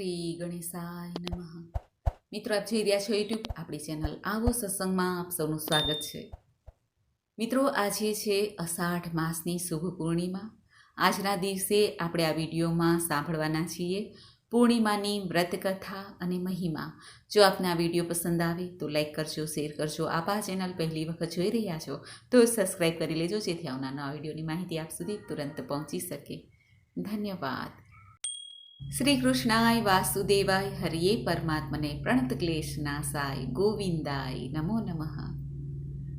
શ્રી ગણેશાય નમઃ. મિત્રો, આપ જોઈ રહ્યા છો યુટ્યુબ આપણી ચેનલ આવો સત્સંગમાં આપ સૌનું સ્વાગત છે. મિત્રો, આજે છે અષાઢ માસની શુભ પૂર્ણિમા. આજના દિવસે આપણે આ વિડીયોમાં સાંભળવાના છીએ પૂર્ણિમાની વ્રતકથા અને મહિમા. જો આપને આ વીડિયો પસંદ આવે તો લાઈક કરજો, શેર કરજો. આપ આ ચેનલ પહેલી વખત જોઈ રહ્યા છો તો સબસ્ક્રાઈબ કરી લેજો, જેથી આવનારા વિડીયોની માહિતી આપ સુધી તુરંત પહોંચી શકે. ધન્યવાદ. શ્રી કૃષ્ણાય વાસુદેવાય હરિયે પરમાત્મને પ્રણત ક્લેશ નાસાય ગોવિંદાય નમો નમઃ.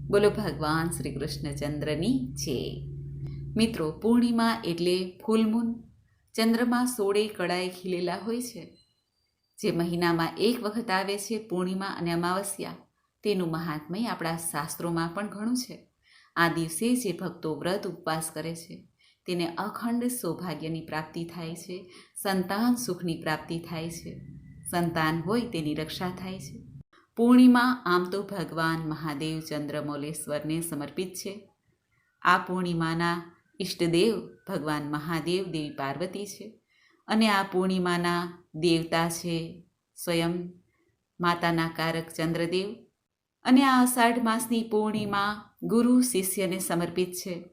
બોલો ભગવાન શ્રી કૃષ્ણચંદ્રની છે મિત્રો, પૂર્ણિમા એટલે ફૂલમૂન ચંદ્રમાં સોળે કળાએ ખીલેલા હોય છે. જે મહિનામાં એક વખત આવે છે પૂર્ણિમા અને અમાવસ્યા. તેનું મહાત્મય આપણા શાસ્ત્રોમાં પણ ઘણું છે. આ દિવસે જે ભક્તો વ્રત ઉપવાસ કરે છે. તેને અખંડ સૌભાગ્યની પ્રાપ્તિ થાય છે, સંતાન સુખની પ્રાપ્તિ થાય છે. સંતાન હોય તેની રક્ષા થાય છે. પૂર્ણિમા આમ તો ભગવાન મહાદેવ ચંદ્રમૌલેશ્વરને સમર્પિત છે. આ પૂર્ણિમાના ઈષ્ટદેવ ભગવાન મહાદેવ દેવી પાર્વતી છે અને આ પૂર્ણિમાના દેવતા છે સ્વયં માતાના કારક ચંદ્રદેવ. અને આ અષાઢ માસની પૂર્ણિમા ગુરુ શિષ્યને સમર્પિત છે.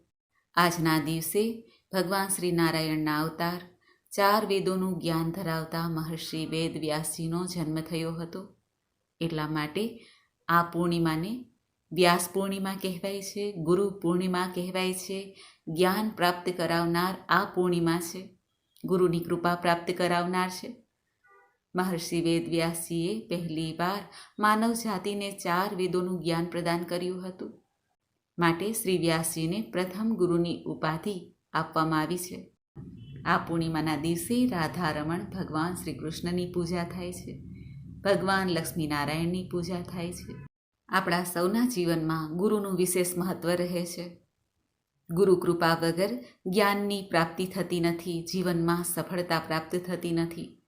આજના દિવસે ભગવાન શ્રી નારાયણના અવતાર, ચાર વેદોનું જ્ઞાન ધરાવતા મહર્ષિ વેદ વ્યાસજીનો જન્મ થયો હતો. એટલા માટે આ પૂર્ણિમાને વ્યાસ પૂર્ણિમા કહેવાય છે, ગુરુ પૂર્ણિમા કહેવાય છે, જ્ઞાન પ્રાપ્ત કરાવનાર આ પૂર્ણિમા છે, ગુરુની કૃપા પ્રાપ્ત કરાવનાર છે. મહર્ષિ વેદ વ્યાસજીએ પહેલી વાર માનવ જાતિને ચાર વેદોનું જ્ઞાન પ્રદાન કર્યું હતું. માટે શ્રી વ્યાસજીને પ્રથમ ગુરુની ઉપાધિ આપવામાં આવી છે. આ પૂર્ણિમાના દિવસે રાધા રમણ ભગવાન શ્રી કૃષ્ણની પૂજા થાય છે. ભગવાન લક્ષ્મીનારાયણની પૂજા થાય છે. આપણા સૌના જીવનમાં ગુરુનું વિશેષ મહત્વ રહે છે. ગુરુ કૃપા વગર જ્ઞાનની પ્રાપ્તિ થતી નથી, જીવનમાં સફળતા પ્રાપ્ત થતી નથી.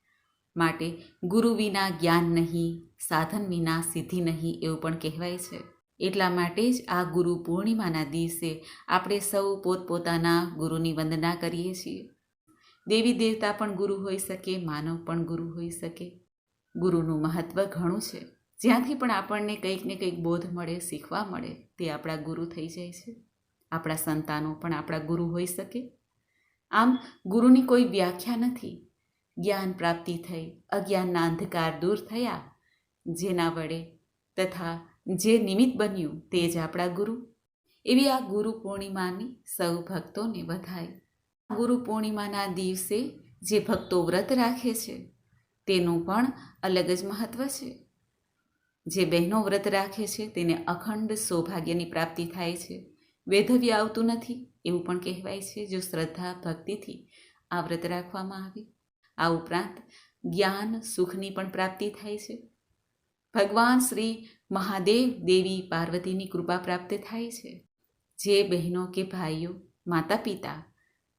માટે ગુરુ વિના જ્ઞાન નહીં, સાધન વિના સિદ્ધિ નહીં એવું પણ કહેવાય છે. એટલા માટે જ આ ગુરુ પૂર્ણિમાના દિવસે આપણે સૌ પોતપોતાના ગુરુની વંદના કરીએ છીએ. દેવી દેવતા પણ ગુરુ હોઈ શકે, માનવ પણ ગુરુ હોઈ શકે. ગુરુનું મહત્ત્વ ઘણું છે. જ્યાંથી પણ આપણને કંઈક ને કંઈક બોધ મળે, શીખવા મળે, તે આપણા ગુરુ થઈ જાય છે. આપણા સંતાનો પણ આપણા ગુરુ હોઈ શકે. આમ, ગુરુની કોઈ વ્યાખ્યા નથી. જ્ઞાન પ્રાપ્તિ થઈ, અજ્ઞાનના અંધકાર દૂર થયા, જેના વડે તથા જે નિમિત્ત બન્યું તે જ આપણા ગુરુ. એવી આ ગુરુ પૂર્ણિમાની સૌ ભક્તોને વધાય. ગુરુ પૂર્ણિમાના દિવસે જે ભક્તો વ્રત રાખે છે, તેનું પણ અલગ જ મહત્ત્વ છે. જે બહેનો વ્રત રાખે છે, તેને અખંડ સૌભાગ્યની પ્રાપ્તિ થાય છે. વેધવ્ય આવતું નથી, એવું પણ કહેવાય છે, જો શ્રદ્ધા ભક્તિથી આ વ્રત રાખવામાં આવે. આ ઉપરાંત જ્ઞાન, સુખની પણ પ્રાપ્તિ થાય છે. ભગવાન શ્રી મહાદેવ દેવી પાર્વતીની કૃપા પ્રાપ્ત થાય છે. જે બહેનો કે ભાઈઓ માતા પિતા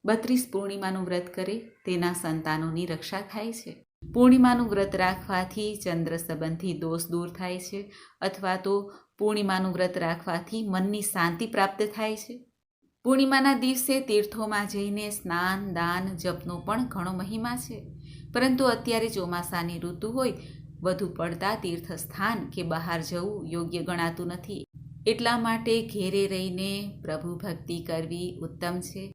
બત્રીસ પૂર્ણિમાનું વ્રત કરે, તેના સંતાનોની રક્ષા થાય છે. પૂર્ણિમાનું વ્રત રાખવાથી ચંદ્ર સંબંધી દોષ દૂર થાય છે અથવા તો પૂર્ણિમાનું વ્રત રાખવાથી મનની શાંતિ પ્રાપ્ત થાય છે. પૂર્ણિમાના દિવસે તીર્થોમાં જઈને સ્નાન, દાન, જપનો પણ ઘણો મહિમા છે. પરંતુ અત્યારે ચોમાસાની ઋતુ હોય વધુ પડતા તીર્થસ્થાન કે બહાર જવું યોગ્ય ગણાતું નથી. એટલા માટે ઘેરે રહીને પ્રભુ ભક્તિ કરવી ઉત્તમ છે.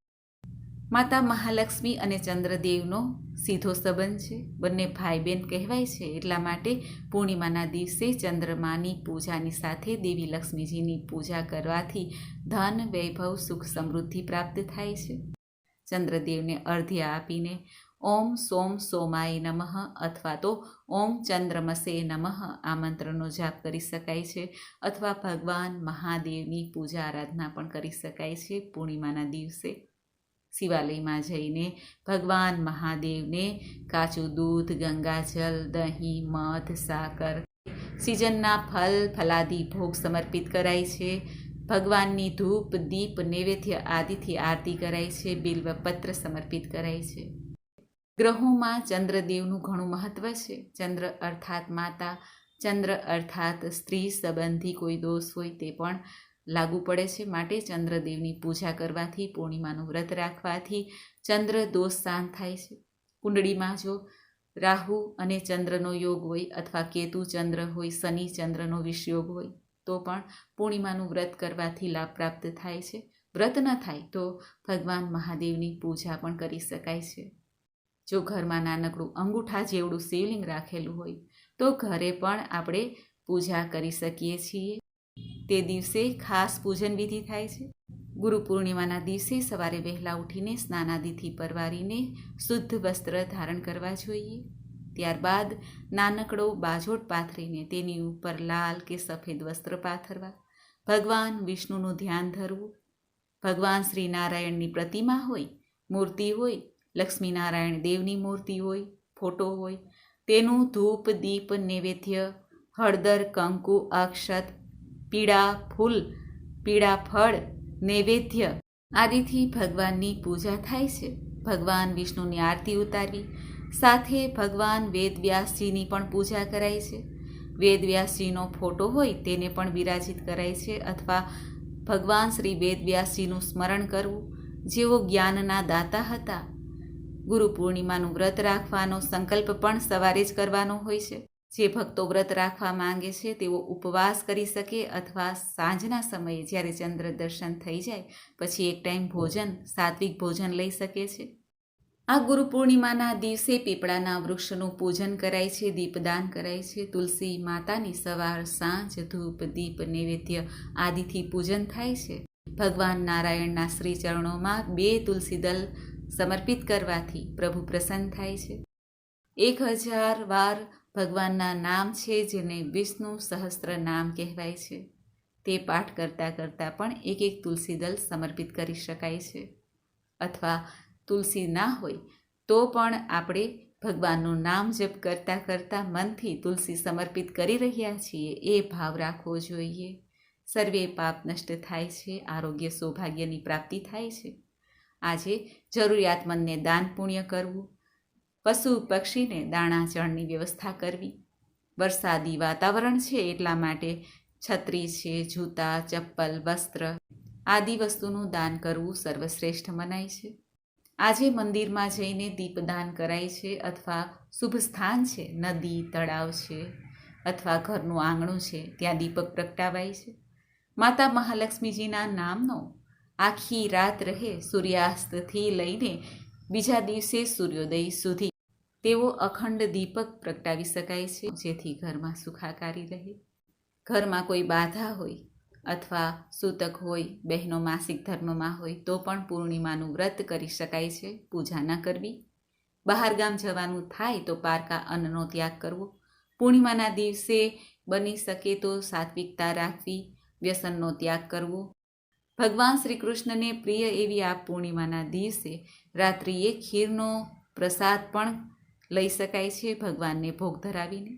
માતા મહાલક્ષ્મી અને ચંદ્રદેવનો સીધો સંબંધ છે. બંને ભાઈ બહેન કહેવાય છે. એટલા માટે પૂર્ણિમાના દિવસે ચંદ્રમાની પૂજાની સાથે દેવી લક્ષ્મીજીની પૂજા કરવાથી ધન, વૈભવ, સુખ સમૃદ્ધિ પ્રાપ્ત થાય છે. ચંદ્રદેવને અર્ધ્ય આપીને ઓમ સોમ સોમાય નમઃ અથવા તો ઓમ ચંદ્રમસે નમઃ આ મંત્રનો જાપ કરી શકાય છે. અથવા ભગવાન મહાદેવની પૂજા આરાધના પણ કરી શકાય છે પૂર્ણિમાના દિવસે. શિવાલયમાં જઈને ભગવાન મહાદેવને કાચું દૂધ ગંગાજલ દહીં, મધ, સાકર, સિઝનના ફલ, ફલાદી ભોગ સમર્પિત કરાય છે. ભગવાનની ધૂપ, દીપ, નૈવેદ્ય આદિથી આરતી કરાય છે. બિલ્વપત્ર સમર્પિત કરાય છે. ગ્રહોમાં ચંદ્રદેવનું ઘણું મહત્ત્વ છે. ચંદ્ર અર્થાત માતા, ચંદ્ર અર્થાત સ્ત્રી સંબંધી કોઈ દોષ હોય તે પણ લાગુ પડે છે. માટે ચંદ્રદેવની પૂજા કરવાથી, પૂર્ણિમાનું વ્રત રાખવાથી ચંદ્ર દોષ શાંત થાય છે. કુંડળીમાં જો રાહુ અને ચંદ્રનો યોગ હોય અથવા કેતુ ચંદ્ર હોય, શનિ ચંદ્રનો વિષયોગ હોય, તો પણ પૂર્ણિમાનું વ્રત કરવાથી લાભ પ્રાપ્ત થાય છે. વ્રત ન થાય તો ભગવાન મહાદેવની પૂજા પણ કરી શકાય છે. જો ઘરમાં નાનકડું અંગૂઠા જેવડું શિવલિંગ રાખેલું હોય, તો ઘરે પણ આપણે પૂજા કરી શકીએ છીએ. તે દિવસે ખાસ પૂજન વિધિ થાય છે. ગુરુ પૂર્ણિમાના દિવસે સવારે વહેલા ઉઠીને સ્નાનાદિથી પરવારીને શુદ્ધ વસ્ત્ર ધારણ કરવા જોઈએ. ત્યારબાદ નાનકડો બાજોટ પાથરીને તેની ઉપર લાલ કે સફેદ વસ્ત્ર પાથરવા. ભગવાન વિષ્ણુનું ધ્યાન ધરવું. ભગવાન શ્રી નારાયણની પ્રતિમા હોય, મૂર્તિ હોય લક્ષ્મીનારાયણ દેવની મૂર્તિ હોય, ફોટો હોય, તેનું ધૂપ, દીપ, નૈવેદ્ય, હળદર, કંકુ, અક્ષત, પીળા ફૂલ, પીળા ફળ, નૈવેદ્ય આદિથી ભગવાનની પૂજા થાય છે. ભગવાન વિષ્ણુની આરતી ઉતારવી, સાથે ભગવાન વેદવ્યાસજીની પણ પૂજા કરાય છે. વેદવ્યાસજીનો ફોટો હોય તેને પણ બિરાજિત કરાય છે અથવા ભગવાન શ્રી વેદવ્યાસજીનું સ્મરણ કરવું. જેઓ જ્ઞાનના દાતા હતા ગુરુ પૂર્ણિમાનું વ્રત રાખવાનો સંકલ્પ પણ સવારે જ કરવાનો હોય છે. જે ભક્તો વ્રત રાખવા માંગે છે, તેઓ ઉપવાસ કરી શકે અથવા સાંજના સમયે જ્યારે ચંદ્ર દર્શન થઈ જાય, પછી એક ટાઈમ ભોજન, સાત્વિક ભોજન લઈ શકે છે. આ ગુરુ પૂર્ણિમાના દિવસે પીપળાના વૃક્ષનું પૂજન કરાય છે, દીપદાન કરાય છે. તુલસી માતાની સવાર, સાંજ, ધૂપ, દીપ, નૈવેદ્ય આદિથી પૂજન થાય છે. ભગવાન નારાયણના શ્રી ચરણોમાં બે તુલસી દલ સમર્પિત કરવાથી પ્રભુ પ્રસન્ન થાય છે. એક હજાર વાર ભગવાનના નામ છે, જેને વિષ્ણુ સહસ્ત્ર નામ કહેવાય છે. તે પાઠ કરતાં કરતાં પણ એક એક તુલસી દલ સમર્પિત કરી શકાય છે. અથવા તુલસી ના હોય, તો પણ આપણે ભગવાનનું નામ જપ કરતાં કરતાં મનથી તુલસી સમર્પિત કરી રહ્યા છીએ, એ ભાવ રાખવો જોઈએ. સર્વે પાપ નષ્ટ થાય છે, આરોગ્ય સૌભાગ્યની પ્રાપ્તિ થાય છે. આજે જરૂરિયાતમંદને દાન પુણ્ય કરવું, પશુ પક્ષીને દાણા ચણની વ્યવસ્થા કરવી. વરસાદી વાતાવરણ છે એટલા માટે છત્રી છે, જૂતા, ચપ્પલ, વસ્ત્ર આદિ વસ્તુનું દાન કરવું સર્વશ્રેષ્ઠ મનાય છે. આજે મંદિરમાં જઈને દીપદાન કરાય છે અથવા શુભ સ્થાન છે, નદી, તળાવ છે અથવા ઘરનું આંગણું છે, ત્યાં દીપક પ્રગટાવાય છે. માતા મહાલક્ષ્મીજીના નામનો આખી રાત રહે સૂર્યાસ્તથી લઈને બીજા દિવસે સૂર્યોદય સુધી. તેવો અખંડ દીપક પ્રગટાવી શકાય છે, જેથી ઘરમાં સુખાકારી રહે. ઘરમાં કોઈ બાધા હોય અથવા સૂતક હોય, બહેનો માસિક ધર્મમાં હોય, તો પણ પૂર્ણિમાનું વ્રત કરી શકાય છે, પૂજા ન કરવી. બહારગામ જવાનું થાય તો પારકા અન્નનો ત્યાગ કરવો. પૂર્ણિમાના દિવસે બની શકે તો સાત્વિકતા રાખવી, વ્યસનનો ત્યાગ કરવો. ભગવાન શ્રી કૃષ્ણને પ્રિય એવી આ પૂર્ણિમાના દિવસે રાત્રિએ ખીરનો પ્રસાદ પણ લઈ શકાય છે ભગવાનને ભોગ ધરાવીને.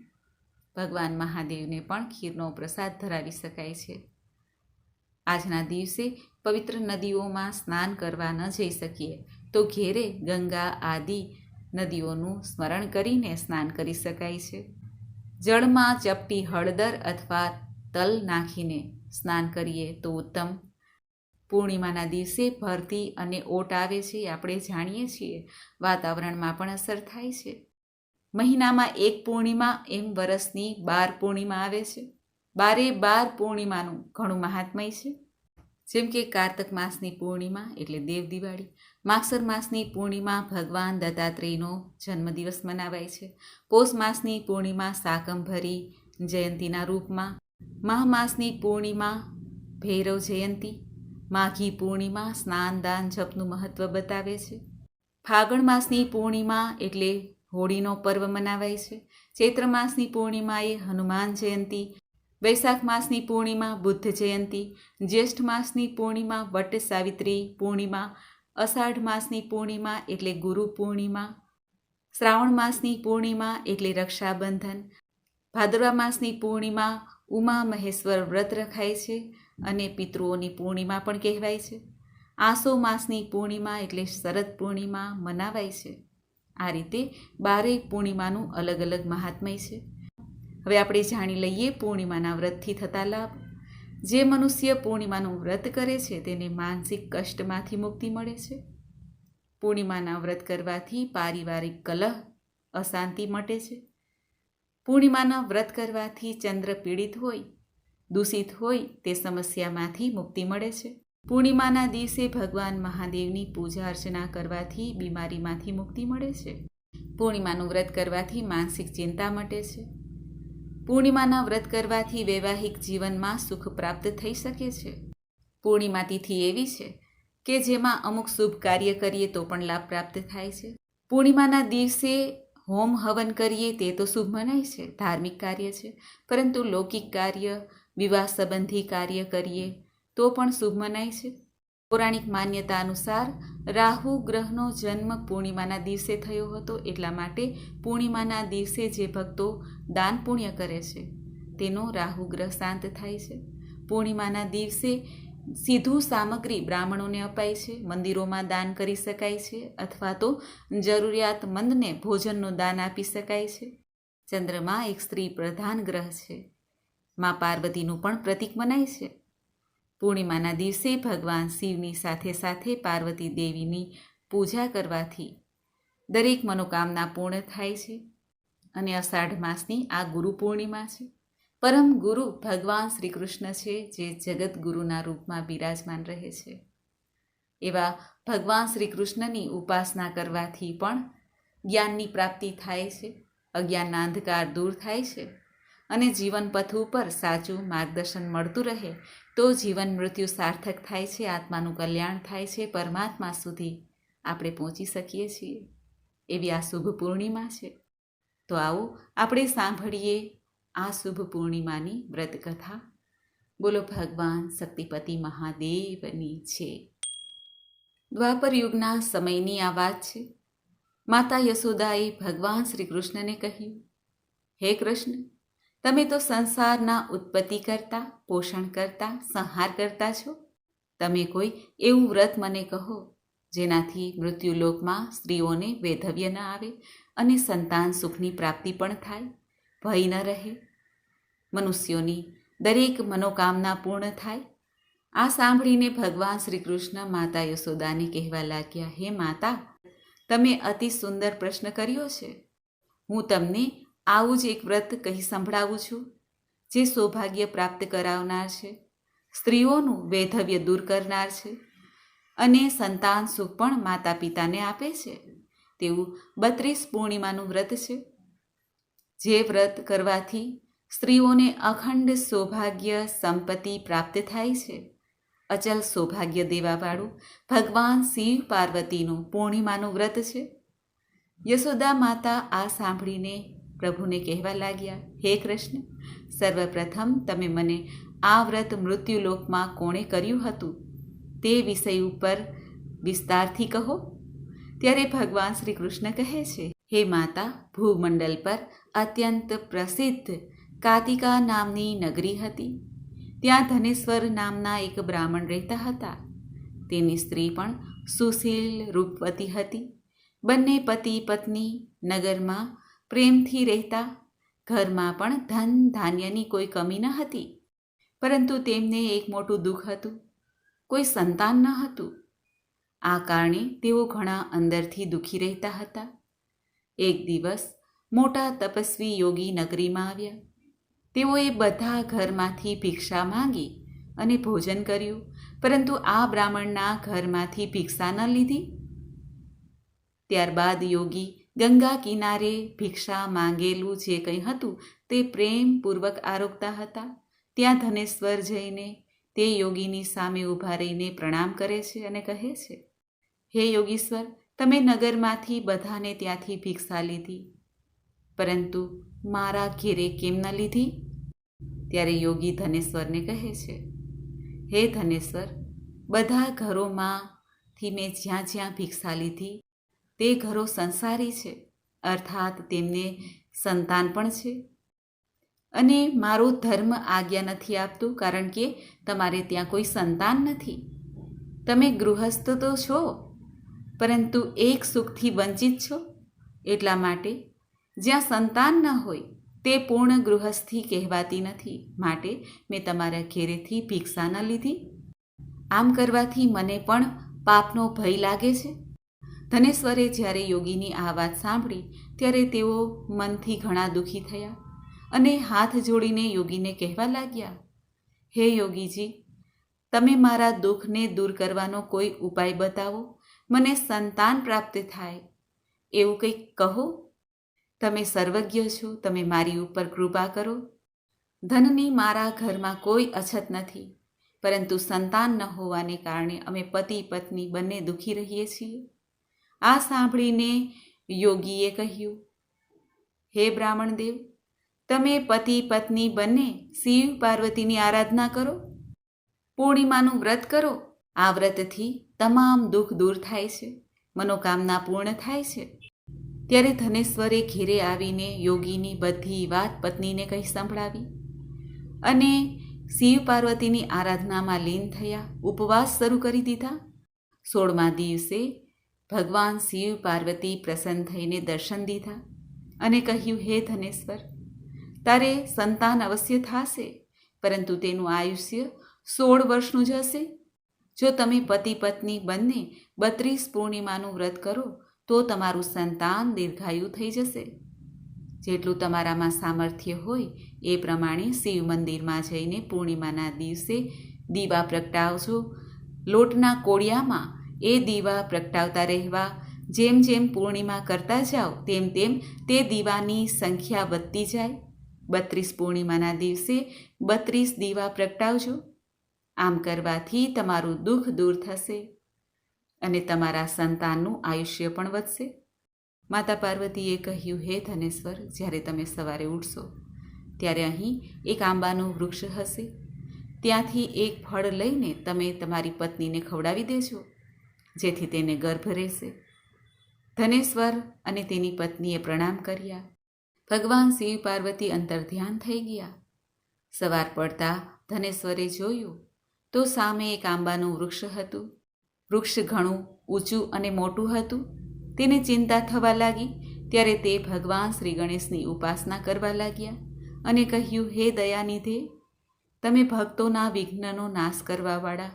ભગવાન મહાદેવને પણ ખીરનો પ્રસાદ ધરાવી શકાય છે. આજના દિવસે પવિત્ર નદીઓમાં સ્નાન કરવા ન જઈ શકીએ તો ઘેરે ગંગા આદિ નદીઓનું સ્મરણ કરીને સ્નાન કરી શકાય છે. જળમાં ચપટી હળદર અથવા તલ નાખીને સ્નાન કરીએ તો ઉત્તમ પૂર્ણિમાના દિવસે ભરતી અને ઓટ આવે છે, આપણે જાણીએ છીએ. વાતાવરણમાં પણ અસર થાય છે. મહિનામાં એક પૂર્ણિમા એમ વરસની બાર પૂર્ણિમા આવે છે. બારે બાર પૂર્ણિમાનું ઘણું મહાત્મય છે. જેમ કે કારતક માસની પૂર્ણિમા એટલે દેવ દિવાળી. માગસર માસની પૂર્ણિમા ભગવાન દત્તાત્રેયનો જન્મદિવસ મનાવાય છે. પોષ માસની પૂર્ણિમા સાકંભરી જયંતીના રૂપમાં. મહા માસની પૂર્ણિમા ભૈરવ જયંતી. માઘી પૂર્ણિમા સ્નાન, દાન, જપનું મહત્વ બતાવે છે. ફાગણ માસની પૂર્ણિમા એટલે હોળીનો પર્વ મનાવાય છે. ચૈત્ર માસની પૂર્ણિમાએ હનુમાન જયંતી, વૈશાખ માસની પૂર્ણિમા બુદ્ધ જયંતી, જ્યેષ્ઠ માસની પૂર્ણિમા વટ સાવિત્રી પૂર્ણિમા, અષાઢ માસની પૂર્ણિમા એટલે ગુરુ પૂર્ણિમા, શ્રાવણ માસની પૂર્ણિમા એટલે રક્ષાબંધન, ભાદરવા માસની પૂર્ણિમા ઉમા મહેશ્વર વ્રત રખાય છે. અને પિતૃઓની પૂર્ણિમા પણ કહેવાય છે. આસો માસની પૂર્ણિમા એટલે શરદ પૂર્ણિમા મનાવાય છે. આ રીતે બારેક પૂર્ણિમાનું અલગ અલગ મહાત્મય છે. હવે આપણે જાણી લઈએ પૂર્ણિમાના વ્રતથી થતા લાભ. જે મનુષ્ય પૂર્ણિમાનું વ્રત કરે છે, તેને માનસિક કષ્ટમાંથી મુક્તિ મળે છે. પૂર્ણિમાના વ્રત કરવાથી પારિવારિક કલહ, અશાંતિ મટે છે. પૂર્ણિમાના વ્રત કરવાથી ચંદ્ર પીડિત હોય દૂષિત હોય તે સમસ્યામાંથી મુક્તિ મળે છે. પૂર્ણિમાના દિવસે ભગવાન મહાદેવની પૂજા અર્ચના કરવાથી બીમારીમાંથી મુક્તિ મળે છે. પૂર્ણિમાનું વ્રત કરવાથી માનસિક ચિંતા મટે છે. પૂર્ણિમાના વ્રત કરવાથી વૈવાહિક જીવનમાં સુખ પ્રાપ્ત થઈ શકે છે. પૂર્ણિમા તિથિ એવી છે કે જેમાં અમુક શુભ કાર્ય કરીએ તો પણ લાભ પ્રાપ્ત થાય છે. પૂર્ણિમાના દિવસે હોમ હવન કરીએ તે તો શુભ મનાય છે, ધાર્મિક કાર્ય છે, પરંતુ લૌકિક કાર્ય વિવાહ સંબંધી કાર્ય કરીએ, તો પણ શુભ મનાય છે. પૌરાણિક માન્યતા અનુસાર, રાહુ ગ્રહનો જન્મ પૂર્ણિમાના દિવસે થયો હતો, એટલા માટે પૂર્ણિમાના દિવસે જે ભક્તો દાન પુણ્ય કરે છે, તેનો રાહુ ગ્રહ શાંત થાય છે. પૂર્ણિમાના દિવસે સીધું સામગ્રી બ્રાહ્મણોને અપાય છે, મંદિરોમાં દાન કરી શકાય છે, અથવા તો જરૂરિયાતમંદને ભોજનનું દાન આપી શકાય છે. ચંદ્રમા એક સ્ત્રી પ્રધાન ગ્રહ છે. મા પાર્વતીનું પણ પ્રતીક મનાય છે. પૂર્ણિમાના દિવસે ભગવાન શિવની સાથે સાથે પાર્વતી દેવીની પૂજા કરવાથી દરેક મનોકામના પૂર્ણ થાય છે અને અષાઢ માસની આ ગુરુ પૂર્ણિમા છે. પરમ ગુરુ ભગવાન શ્રી કૃષ્ણ છે જે જગત ગુરુના રૂપમાં બિરાજમાન રહે છે. એવા ભગવાન શ્રી કૃષ્ણની ઉપાસના કરવાથી પણ જ્ઞાનની પ્રાપ્તિ થાય છે, અજ્ઞાનના અંધકાર દૂર થાય છે અને જીવન પથ ઉપર સાચું માર્ગદર્શન મળતું રહે, તો જીવન મૃત્યુ સાર્થક થાય છે, આત્માનું કલ્યાણ થાય છે, પરમાત્મા સુધી આપણે પહોંચી શકીએ છીએ. એવી આ શુભ પૂર્ણિમા છે. તો આવો આપણે સાંભળીએ આ શુભ પૂર્ણિમાની વ્રતકથા. બોલો, ભગવાન શક્તિપતિ મહાદેવની છે. દ્વાપર યુગના સમયની આ વાત છે. માતા યશોદાએ ભગવાન શ્રી કૃષ્ણને કહ્યું, હે કૃષ્ણ તમે તો સંસારના ઉત્પત્તિ કરતા, પોષણ કરતા, સંહાર કરતા છો. તમે કોઈ એવું વ્રત મને કહો, જેનાથી મૃત્યુલોકમાં સ્ત્રીઓને વૈધવ્ય ન આવે અને સંતાન સુખની પ્રાપ્તિ પણ થાય, ભય ન રહે. મનુષ્યોની દરેક મનોકામના પૂર્ણ થાય. આ સાંભળીને ભગવાન શ્રી કૃષ્ણ માતા યશોદાને કહેવા લાગ્યા, હે માતા, તમે અતિ સુંદર પ્રશ્ન કર્યો છે. હું તમને આવું જ એક વ્રત કહી સંભળાવું છું, જે સૌભાગ્ય પ્રાપ્ત કરાવનાર છે, સ્ત્રીઓનું વૈધવ્ય દૂર કરનાર છે અને સંતાન સુખ પણ માતા પિતાને આપે છે. તેવું બત્રીસ પૂર્ણિમાનું વ્રત છે. જે વ્રત કરવાથી સ્ત્રીઓને અખંડ સૌભાગ્ય સંપત્તિ પ્રાપ્ત થાય છે. અચલ સૌભાગ્ય દેવાવાળું ભગવાન શિવ પાર્વતીનું પૂર્ણિમાનું વ્રત છે. યશોદા માતા આ સાંભળીને પ્રભુને કહેવા લાગ્યા, હે કૃષ્ણ, સર્વપ્રથમ તમે મને આ વ્રત મૃત્યુલોકમાં કોણે કર્યું હતું? તે વિષય ઉપર વિસ્તારથી કહો. ત્યારે ભગવાન શ્રી કૃષ્ણ કહે છે, હે માતા, ભૂમંડલ પર અત્યંત પ્રસિદ્ધ કાતિકા નામની નગરી હતી. ત્યાં ધનેશ્વર નામના એક બ્રાહ્મણ રહેતા હતા. તેની સ્ત્રી પણ સુશીલ રૂપવતી હતી. બંને પતિ પત્ની નગરમાં પ્રેમથી રહેતા, ઘરમાં પણ ધન ધાન્યની કોઈ કમી ન હતી. પરંતુ તેમને એક મોટું દુઃખ હતું. કોઈ સંતાન ન હતું. આ કારણે તેઓ ઘણા અંદરથી દુઃખી રહેતા હતા. એક દિવસ મોટા તપસ્વી યોગી નગરીમાં આવ્યા. તેઓએ બધા ઘરમાંથી ભિક્ષા માંગી અને ભોજન કર્યું, પરંતુ આ બ્રાહ્મણના ઘરમાંથી ભિક્ષા ન લીધી. ત્યારબાદ યોગી ગંગા કિનારે ભિક્ષા માંગેલું જે કંઈ હતું તે પ્રેમપૂર્વક આરોગતા હતા. ત્યાં ધનેશ્વર જઈને તે યોગીની સામે ઊભા રહીને પ્રણામ કરે છે અને કહે છે, હે યોગીશ્વર, તમે નગરમાંથી બધાને ત્યાંથી ભિક્ષા લીધી, પરંતુ મારા ઘેરે કેમ ન લીધી? ત્યારે યોગી ધનેશ્વરને કહે છે, હે ધનેશ્વર, બધા ઘરોમાંથી મેં જ્યાં જ્યાં ભિક્ષા લીધી તે ઘરો સંસારી છે, અર્થાત તેમને સંતાન પણ છે. અને મારો ધર્મ આજ્ઞા નથી આપતું કારણ કે તમારે ત્યાં કોઈ સંતાન નથી. તમે ગૃહસ્થ તો છો, પરંતુ એક સુખથી વંચિત છો. એટલા માટે જ્યાં સંતાન ન હોય, તે પૂર્ણ ગૃહસ્થી કહેવાતી નથી. માટે મેં તમારા ઘેરેથી ભિક્ષા ન લીધી. આમ કરવાથી મને પણ પાપનો ભય લાગે છે. ધનેશ્વરે જ્યારે યોગીની આ વાત સાંભળી, ત્યારે તેઓ મનથી ઘણા દુઃખી થયા અને હાથ જોડીને યોગીને કહેવા લાગ્યા, હે યોગીજી, તમે મારા દુઃખને દૂર કરવાનો કોઈ ઉપાય બતાવો, મને સંતાન પ્રાપ્ત થાય. એવું કંઈક કહો? તમે સર્વજ્ઞ છો, તમે મારી ઉપર કૃપા કરો. ધનની મારા ઘરમાં કોઈ અછત નથી, પરંતુ સંતાન ન હોવાને કારણે અમે પતિ પત્ની બંને દુઃખી રહીએ છીએ. આ સાંભળીને યોગીએ કહ્યું, હે બ્રાહ્મણદેવ તમે પતિ, પત્ની બંને શિવ પાર્વતીની આરાધના કરો, પૂર્ણિમાનું વ્રત કરો. આ વ્રતથી તમામ દુઃખ દૂર થાય છે, મનોકામના પૂર્ણ થાય છે. ત્યારે ધનેશ્વરે ઘેરે આવીને યોગીની બધી વાત પત્નીને કહી સંભળાવી અને શિવ પાર્વતીની આરાધનામાં લીન થયા, ઉપવાસ શરૂ કરી દીધા. સોળમા દિવસે ભગવાન શિવ પાર્વતી પ્રસન્ન થઈને દર્શન દીધા અને કહ્યું, હે ધનેશ્વર, તારે સંતાન અવશ્ય થશે, પરંતુ તેનું આયુષ્ય સોળ વર્ષનું જ હશે. જો તમે પતિ પત્ની બંને બત્રીસ પૂર્ણિમાનું વ્રત કરો, તો તમારું સંતાન દીર્ઘાયુ થઈ જશે. જેટલું તમારામાં સામર્થ્ય હોય, એ પ્રમાણે શિવ મંદિરમાં જઈને પૂર્ણિમાના દિવસે દીવા પ્રગટાવજો. લોટના કોળિયામાં એ દીવા પ્રગટાવતા રહેવા. જેમ જેમ પૂર્ણિમા કરતા જાઓ, તેમ તેમ તે દીવાની સંખ્યા વધતી જાય. બત્રીસ પૂર્ણિમાના દિવસે બત્રીસ દીવા પ્રગટાવજો. આમ કરવાથી તમારું દુઃખ દૂર થશે અને તમારા સંતાનનું આયુષ્ય પણ વધશે. માતા પાર્વતીએ કહ્યું, હે ધનેશ્વર, જ્યારે તમે સવારે ઉઠશો, ત્યારે અહીં એક આંબાનું વૃક્ષ હશે. ત્યાંથી એક ફળ લઈને તમે તમારી પત્નીને ખવડાવી દેજો. જેથી તેને ગર્ભ રહેશે. ધનેશ્વર અને તેની પત્નીએ પ્રણામ કર્યા. ભગવાન શિવ પાર્વતી અંતર ધ્યાન થઈ ગયા. સવાર પડતા ધનેશ્વરે જોયું તો સામે એક આંબાનું વૃક્ષ હતું. વૃક્ષ ઘણું ઊંચું અને મોટું હતું. તેને ચિંતા થવા લાગી ત્યારે તે ભગવાન શ્રી ગણેશની ઉપાસના કરવા લાગ્યા અને કહ્યું, હે દયાનિધે, તમે ભક્તોના વિઘ્નનો નાશ કરવાવાળા,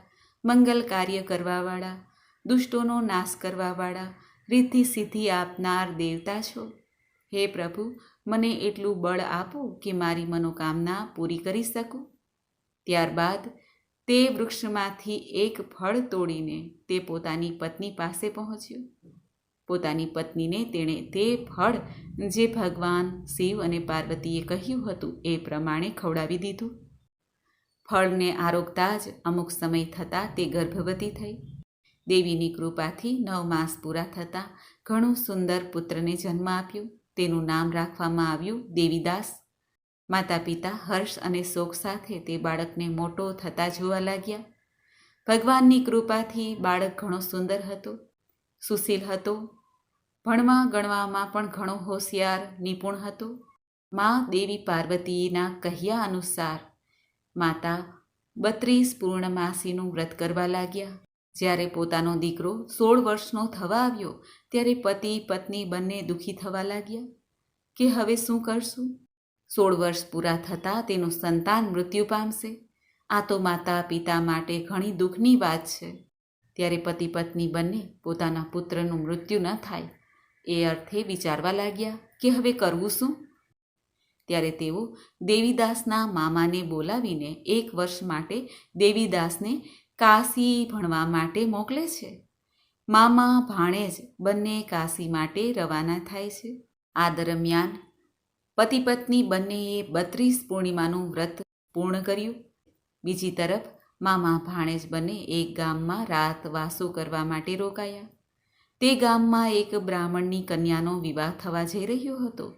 મંગલ કાર્ય કરવાવાળા દુષ્ટોનો નાશ કરવાવાળા રીતિ સિદ્ધિ આપનાર દેવતા છો. હે પ્રભુ, મને એટલું બળ આપો કે મારી મનોકામના પૂરી કરી શકું. ત્યારબાદ તે વૃક્ષમાંથી એક ફળ તોડીને તે પોતાની પત્ની પાસે પહોંચ્યો. પોતાની પત્નીને તેણે તે ફળ જે ભગવાન શિવ અને પાર્વતીએ કહ્યું હતું એ પ્રમાણે ખવડાવી દીધું. ફળને આરોગતા જ અમુક સમય થતાં તે ગર્ભવતી થઈ. દેવીની કૃપાથી નવ માસ પૂરા થતાં ઘણું સુંદર પુત્રને જન્મ આપ્યો. તેનું નામ રાખવામાં આવ્યું દેવીદાસ. માતા પિતા હર્ષ અને શોક સાથે તે બાળકને મોટો થતા જોવા લાગ્યા. ભગવાનની કૃપાથી બાળક ઘણો સુંદર હતો, સુશીલ હતો, ભણવા ગણવામાં પણ ઘણો હોશિયાર, નિપુણ હતો. મા દેવી પાર્વતીના કહ્યા અનુસાર, માતા બત્રીસ પૂર્ણમાસીનું વ્રત કરવા લાગ્યા. જ્યારે પોતાનો દીકરો સોળ વર્ષનો થવા આવ્યો, ત્યારે પતિ, પત્ની બંને દુઃખી થવા લાગ્યા કે હવે શું કરશું? સોળ વર્ષ પૂરા થતાં તેનું સંતાન મૃત્યુ પામશે. આ તો માતા, પિતા માટે ઘણી દુઃખની વાત છે. ત્યારે પતિ, પત્ની બંને પોતાના પુત્રનું મૃત્યુ ન થાય, એ અર્થે વિચારવા લાગ્યા કે હવે કરવું શું? ત્યારે તેઓ દેવીદાસના મામાને બોલાવીને એક વર્ષ માટે દેવીદાસને કાશી ભણવા માટે મોકલે છે. મામા ભાણેજ બંને કાશી માટે રવાના થાય છે. આ દરમિયાન પતિ પત્ની બંનેએ બત્રીસ પૂર્ણિમાનું વ્રત પૂર્ણ કર્યું. બીજી તરફ મામા ભાણેજ બંને એક ગામમાં રાત વાસો કરવા માટે રોકાયા. તે ગામમાં એક બ્રાહ્મણની કન્યાનો વિવાહ થવા જઈ રહ્યો હતો.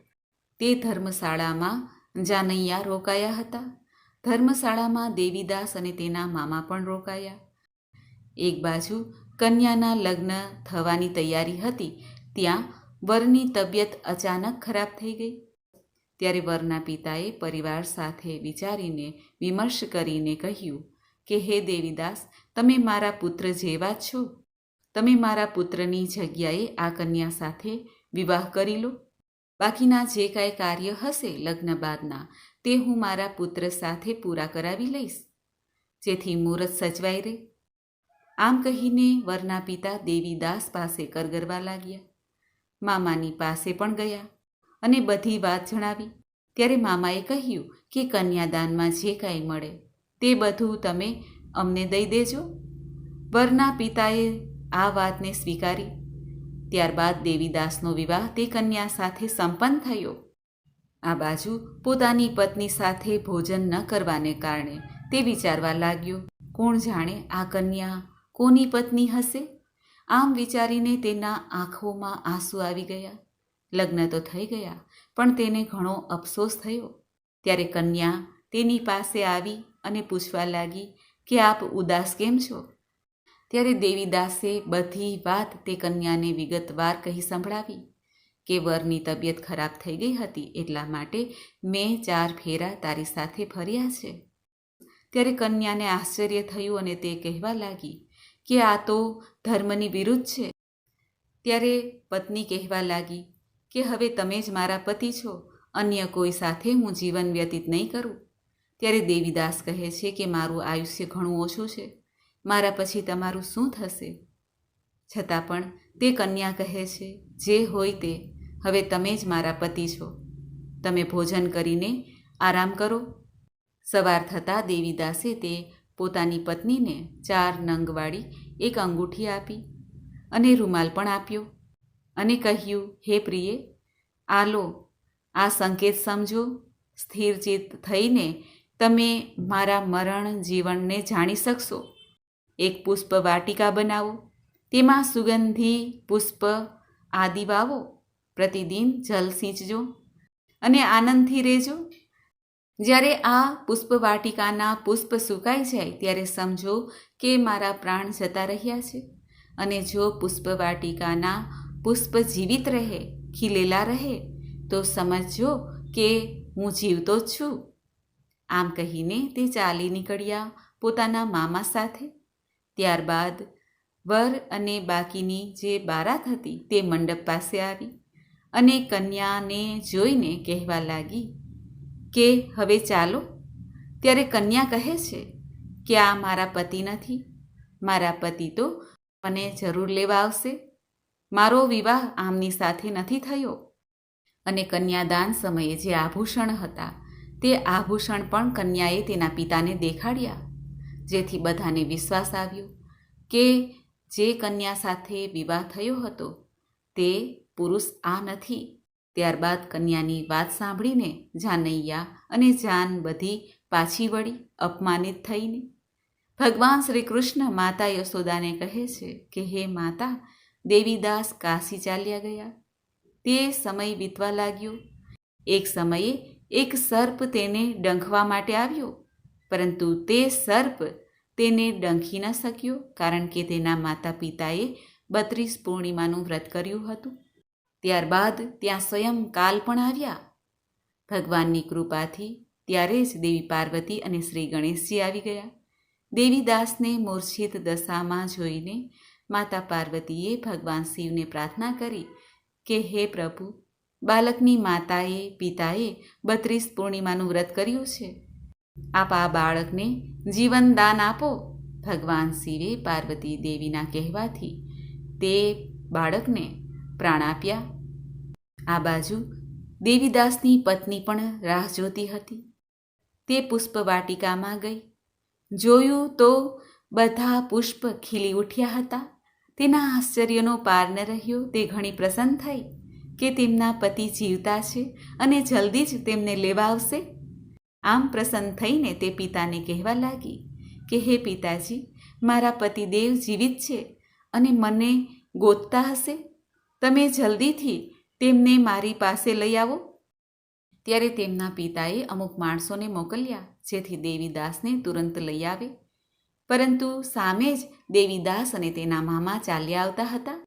તે ધર્મશાળામાં જાનૈયા રોકાયા હતા. ધર્મશાળામાં દેવીદાસ અને તેના મામા પણ રોકાયા. એક બાજુ કન્યાના લગ્ન થવાની તૈયારી હતી, ત્યાં વરની તબિયત અચાનક ખરાબ થઈ ગઈ. ત્યારે વરના પિતાએ પરિવાર સાથે વિચારીને વિમર્શ કરીને કહ્યું કે, હે દેવીદાસ, તમે મારા પુત્ર જેવા જ છો. તમે મારા પુત્રની જગ્યાએ આ કન્યા સાથે વિવાહ કરી લો. બાકીના જે કાંઈ કાર્ય હશે લગ્ન બાદના તે હું મારા પુત્ર સાથે પૂરા કરાવી લઈશ. જેથી મુહૂર્ત સચવાઈ રહે. આમ કહીને વરના પિતા દેવીદાસ પાસે કરગરવા લાગ્યા. મામાની પાસે પણ ગયા અને બધી વાત જણાવી. ત્યારે મામાએ કહ્યું કે કન્યાદાનમાં જે કાંઈ મળે તે બધું તમે અમને દઈ દેજો. વરના પિતાએ આ વાતને સ્વીકારી. ત્યારબાદ દેવીદાસનો વિવાહ તે કન્યા સાથે સંપન્ન થયો. આ બાજુ પોતાની પત્ની સાથે ભોજન ન કરવાને કારણે તે વિચારવા લાગ્યો, કોણ જાણે આ કન્યા કોની પત્ની હશે? આમ વિચારીને તેના આંખોમાં આંસુ આવી ગયા. લગ્ન તો થઈ ગયા, પણ તેને ઘણો અફસોસ થયો. ત્યારે કન્યા તેની પાસે આવી અને પૂછવા લાગી કે, આપ ઉદાસ કેમ છો? ત્યારે દેવીદાસે બધી વાત તે કન્યાને વિગતવાર કહી સંભળાવી. કે વરની તબિયત ખરાબ થઈ ગઈ હતી એટલા માટે મેં ચાર ફેરા તારી સાથે ફર્યા છે. ત્યારે કન્યાને આશ્ચર્ય થયું અને તે કહેવા લાગી કે આ તો ધર્મની વિરુદ્ધ છે. ત્યારે પત્ની કહેવા લાગી કે હવે તમે જ મારા પતિ છો, અન્ય કોઈ સાથે હું જીવન વ્યતીત નહીં કરું. ત્યારે દેવીદાસ કહે છે કે મારું આયુષ્ય ઘણું ઓછું છે. મારા પછી તમારું શું થશે? છતાં પણ તે કન્યા કહે છે, જે હોય તે હવે તમે જ મારા પતિ છો. તમે ભોજન કરીને આરામ કરો. સવાર થતાં દેવીદાસે તે પોતાની પત્નીને ચાર નંગવાળી એક અંગૂઠી આપી અને રૂમાલ પણ આપ્યો અને કહ્યું, હે પ્રિયે, આ લો, આ સંકેત સમજો. સ્થિરચિત થઈને તમે મારા મરણ જીવનને જાણી શકશો. એક પુષ્પ વાટિકા બનાવો. તેમાં સુગંધી, પુષ્પ આદિ વાવો. પ્રતિદિન જલ સિંચજો અને આનંદથી રહેજો. જ્યારે આ પુષ્પ વાટિકાના પુષ્પ સુકાઈ જાય ત્યારે સમજો કે મારા પ્રાણ જતા રહ્યા છે અને જો પુષ્પ વાટિકાના પુષ્પ જીવિત રહે, ખીલેલા રહે, તો સમજજો કે હું જીવતો જ છું. આમ કહીને તે ચાલી નીકળ્યા પોતાના મામા સાથે. ત્યારબાદ વર અને બાકીની જે બારાત હતી તે મંડપ પાસે આવી. અને કન્યાને જોઈને કહેવા લાગી કે, હવે ચાલો. ત્યારે કન્યા કહે છે કે, આ મારા પતિ નથી. મારા પતિ તો મને જરૂર લેવા આવશે. મારો વિવાહ આમની સાથે નથી થયો. અને કન્યાદાન સમયે જે આભૂષણ હતા, તે આભૂષણ પણ કન્યાએ તેના પિતાને દેખાડ્યા. જેથી બધાને વિશ્વાસ આવ્યો કે, જે કન્યા સાથે વિવાહ થયો હતો, તે પુરુષ આ નથી. ત્યારબાદ કન્યાની વાત સાંભળીને જાનૈયા અને જાન બધી પાછી વળી અપમાનિત થઈને, ભગવાન શ્રી કૃષ્ણ માતા યશોદાને કહે છે કે, હે માતા, દેવીદાસ કાશી ચાલ્યા ગયા. તે સમય વીતવા લાગ્યો. એક સમયે એક સર્પ તેને ડંખવા માટે આવ્યો, પરંતુ તે સર્પ તેને ડંખી ન શક્યો, કારણ કે તેના માતા પિતાએ બત્રીસ પૂર્ણિમાનું વ્રત કર્યું હતું. ત્યારબાદ ત્યાં સ્વયં કાલ પણ આવ્યા. ભગવાનની કૃપાથી ત્યારે જ દેવી પાર્વતી અને શ્રી ગણેશજી આવી ગયા. દેવીદાસને મૂર્છિત દશામાં જોઈને માતા પાર્વતીએ ભગવાન શિવને પ્રાર્થના કરી કે, હે પ્રભુ બાલકની માતાએ, પિતાએ બત્રીસ પૂર્ણિમાનું વ્રત કર્યું છે. આપ આ બાળકને જીવન દાન આપો. ભગવાન શિવે પાર્વતી દેવીના કહેવાથી તે બાળકને પ્રાણ આપ્યા આ બાજુ દેવીદાસની પત્ની પણ રાહ જોતી હતી. તે પુષ્પ વાટિકામાં ગઈ. જોયું તો બધા પુષ્પ ખીલી ઉઠ્યા હતા. તેના આશ્ચર્યનો પાર ન રહ્યો. તે ઘણી પ્રસન્ન થઈ કે તેમના પતિ જીવતા છે અને જલ્દી જ તેમને લેવા આવશે. આમ પ્રસન્ન થઈને તે પિતાને કહેવા લાગી કે, હે પિતાજી, મારા પતિદેવ જીવિત છે અને મને ગોતતા હશે. તમે જલ્દીથી તેમને મારી પાસે લઈ આવો. ત્યારે તેમના પિતાએ અમુક માણસોને મોકલ્યા, જેથી દેવીદાસને તુરંત લઈ આવે. પરંતુ સામે જ દેવીદાસ અને તેના મામા ચાલ્યા આવતા હતા.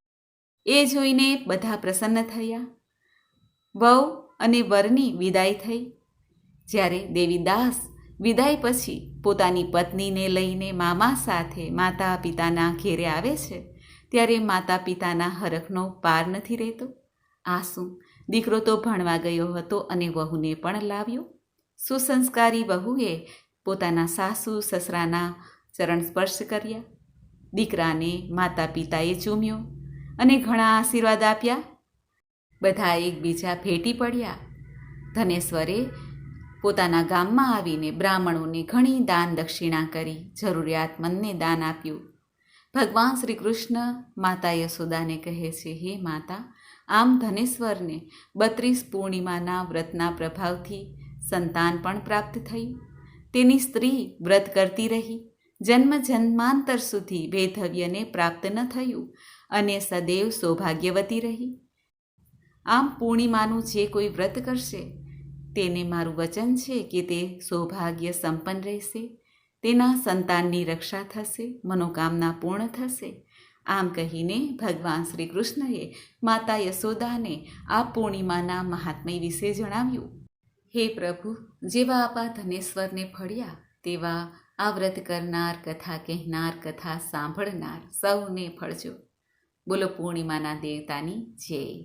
એ જોઈને બધા પ્રસન્ન થયા. વહુ અને વરની વિદાય થઈ. જ્યારે દેવીદાસ વિદાય પછી પોતાની પત્નીને લઈને મામા સાથે માતા પિતાના ઘેરે આવે છે, ત્યારે માતા પિતાના હરખનો પાર નથી રહેતો. આ દીકરો તો ભણવા ગયો હતો અને વહુને પણ લાવ્યો. સુસંસ્કારી વહુએ પોતાના સાસુ સસરાના ચરણ સ્પર્શ કર્યા. દીકરાને માતા પિતાએ ચૂમ્યો અને ઘણા આશીર્વાદ આપ્યા. બધા એકબીજા ભેટી પડ્યા. ધનેશ્વરે પોતાના ગામમાં આવીને બ્રાહ્મણોને ઘણી દાન દક્ષિણા કરી, જરૂરિયાતમંદને દાન આપ્યું. ભગવાન શ્રી કૃષ્ણ માતા યશોદાને કહે છે, હે માતા આમ ધનેશ્વરને બત્રીસ પૂર્ણિમાના વ્રતના પ્રભાવથી સંતાન પણ પ્રાપ્ત થયું. તેની સ્ત્રી વ્રત કરતી રહી. જન્મ જન્માંતર સુધી વેધવ્યને પ્રાપ્ત ન થયું અને સદૈવ સૌભાગ્યવતી રહી. આમ પૂર્ણિમાનું જે કોઈ વ્રત કરશે, તેને મારું વચન છે કે તે સૌભાગ્ય સંપન્ન રહેશે. તેના સંતાનની રક્ષા થશે, મનોકામના પૂર્ણ થશે. આમ કહીને ભગવાન શ્રી કૃષ્ણએ માતા યશોદાને આ પૂર્ણિમાના મહાત્મય વિશે જણાવ્યું. હે પ્રભુ, જેવા આપા ધનેશ્વરને ફળ્યા, તેવા આ વ્રત કરનાર, કથા કહેનાર, કથા સાંભળનાર સૌને ફળજો. બોલો પૂર્ણિમાના દેવતાની જય.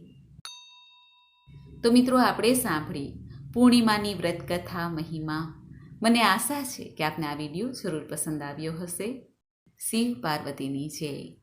તો મિત્રો, આપણે સાંભળી પૂર્ણિમાની વ્રતકથા મહિમા. મને આશા છે કે આપને આ વીડિયો જરૂર પસંદ આવ્યો હશે. શિવ પાર્વતીની જય.